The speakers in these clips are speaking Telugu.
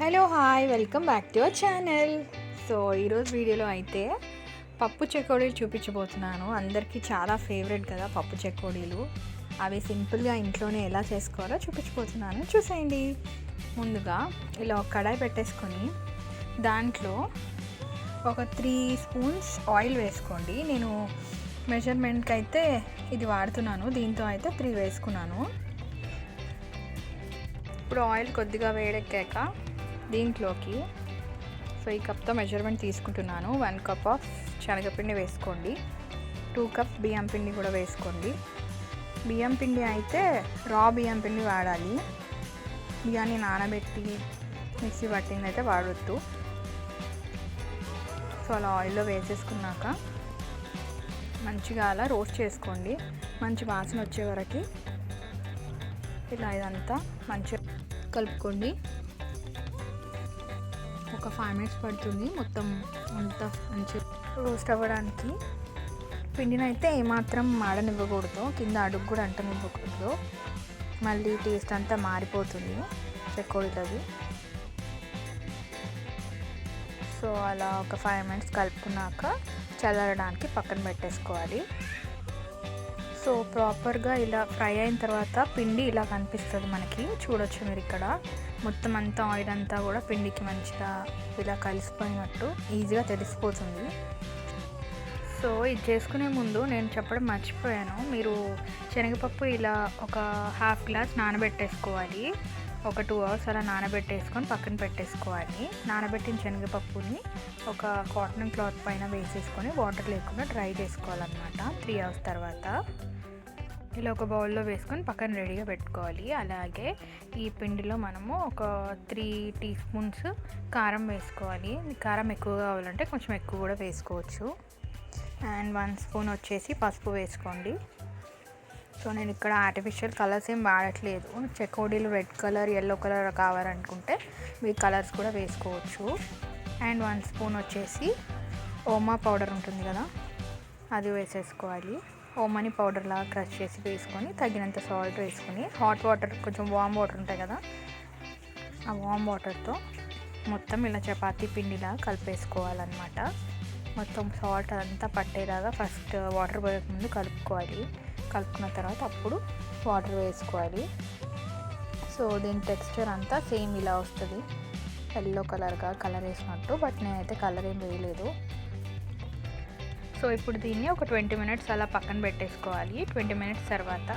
Hello hi welcome back to our channel. So ఈరోజు వీడియోలో అయితే పప్పు చెకోడీలు చూపించబోతున్నాను. అందరికీ చాలా ఫేవరెట్ కదా పప్పు చెకోడీలు అవి సింపుల్గా ఇంట్లోనే ఎలా చేసుకోవాలో చూపించబోతున్నాను. చూసేయండి. ముందుగా ఇలా ఒక కడాయి పెట్టేసుకొని దాంట్లో ఒక త్రీ స్పూన్స్ ఆయిల్ వేసుకోండి. నేను మెజర్మెంట్కి అయితే ఇది వాడుతున్నాను. దీంతో అయితే త్రీ వేసుకున్నాను. ఇప్పుడు ఆయిల్ కొద్దిగా వేడెక్కాక దీంట్లోకి సో ఈ కప్తో మెజర్మెంట్ తీసుకుంటున్నాను. వన్ కప్ ఆఫ్ శనగపిండి వేసుకోండి. టూ కప్ బియ్యం పిండి కూడా వేసుకోండి. బియ్యం పిండి అయితే రా బియ్యం పిండి వాడాలి. బియ్యాన్ని నానబెట్టి మిక్సీ పట్టింది అయితే వాడొద్దు. సో అలా ఆయిల్లో వేసేసుకున్నాక మంచిగా అలా రోస్ట్ చేసుకోండి. మంచి వాసన వచ్చే వరకు ఇలా ఇదంతా మంచిగా కలుపుకోండి. ఒక ఫైవ్ మినిట్స్ పడుతుంది మొత్తం అంత మంచి రోస్ట్ అవ్వడానికి. పిండినైతే ఏమాత్రం మాడనివ్వకూడదు కింద అడుగు కూడా అంటనివ్వకూడదు. మళ్ళీ టేస్ట్ అంతా మారిపోతుంది చెక్కోడిది సో అలా ఒక ఫైవ్ మినిట్స్ కలుపుకున్నాక చల్లడానికి పక్కన పెట్టేసుకోవాలి. సో ప్రాపర్గా ఇలా ఫ్రై అయిన తర్వాత పిండి ఇలా కనిపిస్తుంది మనకి. చూడొచ్చు మీరు ఇక్కడ. మొత్తం అంతా ఆయిల్ అంతా కూడా పిండికి మంచిగా ఇలా కలిసిపోయినట్టు ఈజీగా తెలిసిపోతుంది. సో ఇది చేసుకునే ముందు నేను చెప్పడం మర్చిపోయాను. మీరు శనగపప్పు ఇలా ఒక హాఫ్ గ్లాస్ నానబెట్టేసుకోవాలి. ఒక టూ అవర్స్ అలా నానబెట్టేసుకొని పక్కన పెట్టేసుకోవాలి. నానబెట్టిన శనగపప్పుని ఒక కాటన్ క్లాత్ పైన వేసేసుకొని వాటర్ లేకుండా డ్రై చేసుకోవాలన్నమాట త్రీ అవర్స్ తర్వాత. ఇలా ఒక బౌల్లో వేసుకొని పక్కన రెడీగా పెట్టుకోవాలి. అలాగే ఈ పిండిలో మనము ఒక త్రీ టీ స్పూన్స్ కారం వేసుకోవాలి. కారం ఎక్కువ కావాలంటే కొంచెం ఎక్కువ కూడా వేసుకోవచ్చు. అండ్ వన్ స్పూన్ వచ్చేసి పసుపు వేసుకోండి. సో నేను ఇక్కడ ఆర్టిఫిషియల్ కలర్స్ ఏం వాడట్లేదు. చెకోడీలు రెడ్ కలర్ ఎల్లో కలర్ కావాలనుకుంటే మీ కలర్స్ కూడా వేసుకోవచ్చు. అండ్ వన్ స్పూన్ వచ్చేసి ఓమా పౌడర్ ఉంటుంది కదా అది వేసేసుకోవాలి. ఓమని పౌడర్ లాగా క్రష్ చేసి వేసుకొని తగినంత సాల్ట్ వేసుకొని హాట్ వాటర్ కొంచెం వామ్ వాటర్ ఉంటాయి కదా ఆ వామ్ వాటర్తో మొత్తం ఇలా చపాతీ పిండిలా కలిపేసుకోవాలన్నమాట. మొత్తం సాల్ట్ అంతా పట్టేలాగా ఫస్ట్ వాటర్ పోయక ముందు కలుపుకోవాలి. కలుపుకున్న తర్వాత అప్పుడు వాటర్ వేసుకోవాలి. సో దీని టెక్స్చర్ అంతా సేమ్ ఇలా వస్తుంది. ఎల్లో కలర్గా కలర్ వేసినట్టు బట్ నేనైతే కలర్ ఏం వేయలేదు. సో ఇప్పుడు దీన్ని ఒక ట్వంటీ మినిట్స్ అలా పక్కన పెట్టేసుకోవాలి. ట్వంటీ మినిట్స్ తర్వాత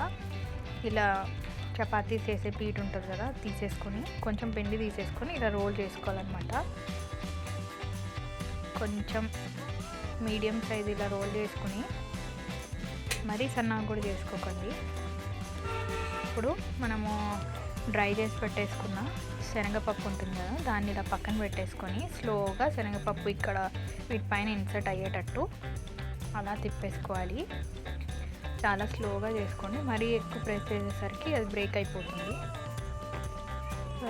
ఇలా చపాతీ చేసే పీట్ ఉంటుంది కదా తీసేసుకొని కొంచెం పిండి తీసేసుకొని ఇలా రోల్ చేసుకోవాలన్నమాట. కొంచెం మీడియం సైజ్ ఇలా రోల్ చేసుకుని మరీ సన్నగా కూడా చేసుకోకండి. ఇప్పుడు మనము డ్రై చేసి పెట్టేసుకున్న శనగపప్పు ఉంటుంది కదా దాన్ని ఇలా పక్కన పెట్టేసుకొని స్లోగా శనగపప్పు ఇక్కడ వీటిపైన ఇన్సర్ట్ అయ్యేటట్టు అలా తిప్పేసుకోవాలి. చాలా స్లోగా చేసుకోండి. మరీ ఎక్కువ ప్రెస్ చేసేసరికి అది బ్రేక్ అయిపోతుంది.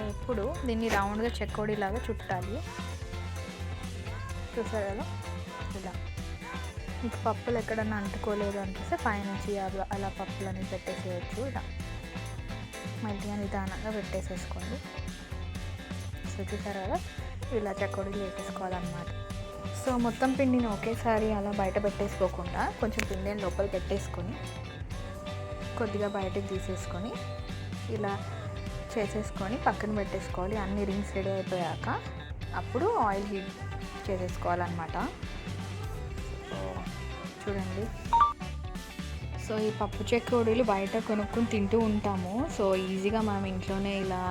ఇప్పుడు దీన్ని రౌండ్గా చెక్కోడిలాగా చుట్టాలి. చూసారు కదా? ఇలా. మీకు పప్పులు ఎక్కడన్నా అంటుకోలేదు అనిపిస్తే పైనుంచి అలా పప్పులు పప్పులని పెట్టేసేయచ్చు. ఇలా. మళ్ళీ నిదానంగా పెట్టేసేసుకోండి. సో చూసారు కదా? ఇలా చెక్కోడీలు వేసేసుకోవాలన్నమాట సో మొత్తం పిండిని ఒకేసారి అలా బయట పెట్టేసుకోకుండా కొంచెం పిండిని లోపల పెట్టేసుకొని కొద్దిగా బయటకు తీసేసుకొని ఇలా చేసేసుకొని పక్కన పెట్టేసుకోవాలి. అన్ని రింగ్స్ రెడీ అయిపోయాక అప్పుడు ఆయిల్ హీట్ చేసేసుకోవాలన్నమాట. సో చూడండి. సో ఈ పప్పు చెక్కడీలు బయట కొనుక్కొని తింటూ ఉంటాము. సో ఈజీగా మనం ఇంట్లోనే ఇలా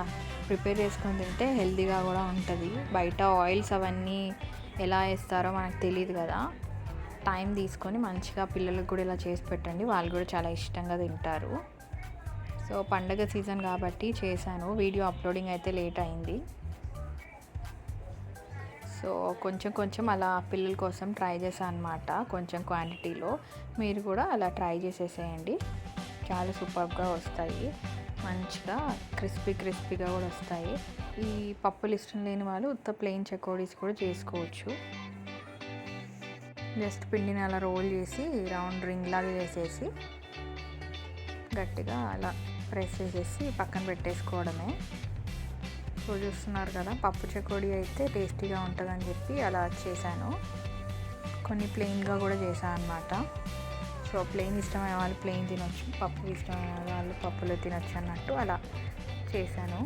ప్రిపేర్ చేసుకొని తింటే హెల్తీగా కూడా ఉంటుంది. బయట ఆయిల్స్ అవన్నీ ఎలా వేస్తారో మనకు తెలియదు కదా. టైం తీసుకొని మంచిగా పిల్లలకు కూడా ఇలా చేసి పెట్టండి. వాళ్ళు కూడా చాలా ఇష్టంగా తింటారు. సో పండగ సీజన్ కాబట్టి చేశాను. వీడియో అప్లోడింగ్ అయితే లేట్ అయింది. సో కొంచెం కొంచెం అలా పిల్లల కోసం ట్రై చేశాను అనమాట కొంచెం క్వాంటిటీలో మీరు కూడా అలా ట్రై చేసేసేయండి. చాలా సూపర్గా వస్తాయి. మంచిగా క్రిస్పీ క్రిస్పీగా కూడా వస్తాయి. ఈ పప్పులు ఇష్టం లేని వాళ్ళు ఉత్త ప్లెయిన్ చెకోడీస్ కూడా చేసుకోవచ్చు. జస్ట్ పిండిని అలా రోల్ చేసి రౌండ్ రింగ్ లాగా వేసేసి గట్టిగా అలా ప్రెస్ చేసేసి పక్కన పెట్టేసుకోవడమే. సో చూస్తున్నారు కదా పప్పు చకోడీ అయితే టేస్టీగా ఉంటుందని చెప్పి అలా చేశాను. కొన్ని ప్లెయిన్గా కూడా చేశాను అనమాట సో ప్లెయిన్ ఇష్టమైన వాళ్ళు ప్లెయిన్ తినొచ్చు పప్పు ఇష్టమైన వాళ్ళు పప్పులో తినొచ్చు అన్నట్టు అలా చేశాను.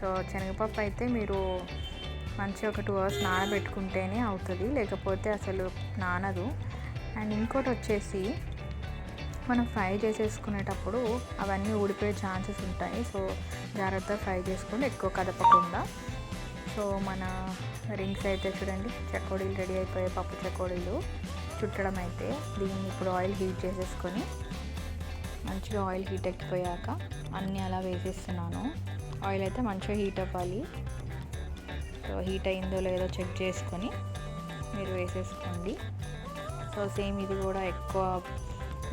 సో శనగపప్పు అయితే మీరు మంచి ఒక టూ అవర్స్ నానబెట్టుకుంటేనే అవుతుంది లేకపోతే అసలు నానదు. అండ్ ఇంకోటి వచ్చేసి మనం ఫ్రై చేసేసుకునేటప్పుడు అవన్నీ ఊడిపోయే ఛాన్సెస్ ఉంటాయి. సో జాగ్రత్తగా ఫ్రై చేసుకుని ఎక్కువ కదపకుండా. సో మన రింగ్స్ అయితే చూడండి చకోడీలు రెడీ అయిపోయాయి పప్పు చకోడీలు చుట్టడం అయితే దీన్ని ఇప్పుడు ఆయిల్ హీట్ చేసేసుకొని మంచిగా ఆయిల్ హీట్ ఎక్కిపోయాక అన్నీ అలా వేసేస్తున్నాను. ఆయిల్ అయితే మంచిగా హీట్ అవ్వాలి. సో హీట్ అయిందో లేదో చెక్ చేసుకొని మీరు వేసేసుకోండి. సో సేమ్ ఇది కూడా ఎక్కువ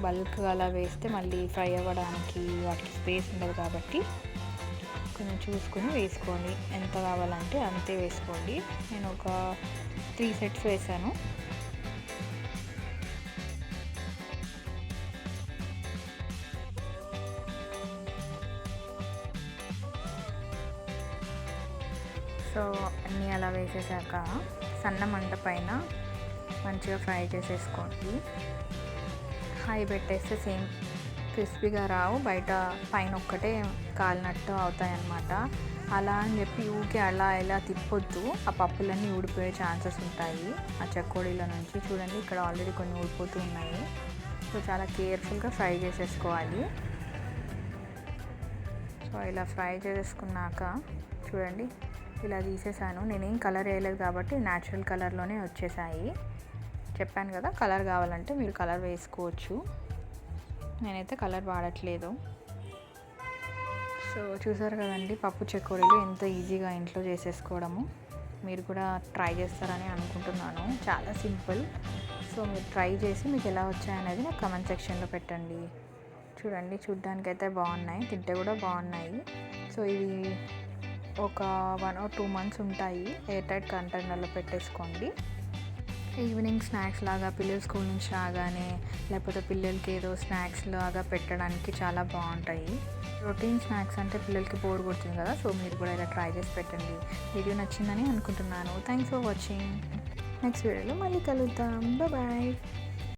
బల్క్గా అలా వేస్తే మళ్ళీ ఫ్రై అవ్వడానికి వాటికి స్పేస్ ఉండదు కాబట్టి కొంచెం చూసుకొని వేసుకోండి. ఎంత కావాలంటే అంతే వేసుకోండి. నేను ఒక త్రీ సెట్స్ వేసాను. సో అన్నీ అలా వేసేసాక సన్న మంట పైన మంచిగా ఫ్రై చేసేసుకోండి. హై పెట్టేస్తే సేమ్ క్రిస్పీగా రావు బయట పైన ఒక్కటే కాలినట్టు అవుతాయన్నమాట. అలా అని చెప్పి ఊకే అలా ఇలా తిప్పొద్దు ఆ పప్పులన్నీ ఊడిపోయే ఛాన్సెస్ ఉంటాయి. ఆ చెకోడీల నుంచి చూడండి ఇక్కడ ఆల్రెడీ కొన్ని ఊడిపోతూ ఉన్నాయి. సో చాలా కేర్ఫుల్గా ఫ్రై చేసేసుకోవాలి. సో ఇలా ఫ్రై చేసేసుకున్నాక చూడండి ఇలా తీసేసాను. నేనేం కలర్ వేయలేదు కాబట్టి న్యాచురల్ కలర్లోనే వచ్చేసాయి. చెప్పాను కదా కలర్ కావాలంటే మీరు కలర్ వేసుకోవచ్చు. నేనైతే కలర్ వాడట్లేదు. సో చూసారు కదండి పప్పు చెక్కోడీలు ఎంత ఈజీగా ఇంట్లో చేసేసుకోవడము. మీరు కూడా ట్రై చేస్తారని అనుకుంటున్నాను. చాలా సింపుల్. సో మీరు ట్రై చేసి మీకు ఎలా వచ్చాయనేది నాకు కమెంట్ సెక్షన్లో పెట్టండి. చూడండి చూడ్డానికైతే బాగున్నాయి. తింటే కూడా బాగున్నాయి. సో ఇవి ఒక వన్ ఆర్ టూ మంత్స్ ఉంటాయి. ఎయిర్ టైట్ కంటైనర్లో పెట్టేసుకోండి. ఈవినింగ్ స్నాక్స్ లాగా పిల్లలు స్కూల్ నుంచి రాగానే లేకపోతే పిల్లలకి ఏదో స్నాక్స్ లాగా పెట్టడానికి చాలా బాగుంటాయి. ప్రోటీన్ స్నాక్స్ అంటే పిల్లలకి బోర్ కొడుతుంది కదా సో మీరు కూడా ఇలా ట్రై చేసి పెట్టండి. వీడియో నచ్చిందని అనుకుంటున్నాను. థ్యాంక్స్ ఫర్ వాచింగ్ నెక్స్ట్ వీడియోలో మళ్ళీ కలుద్దాం. బాయ్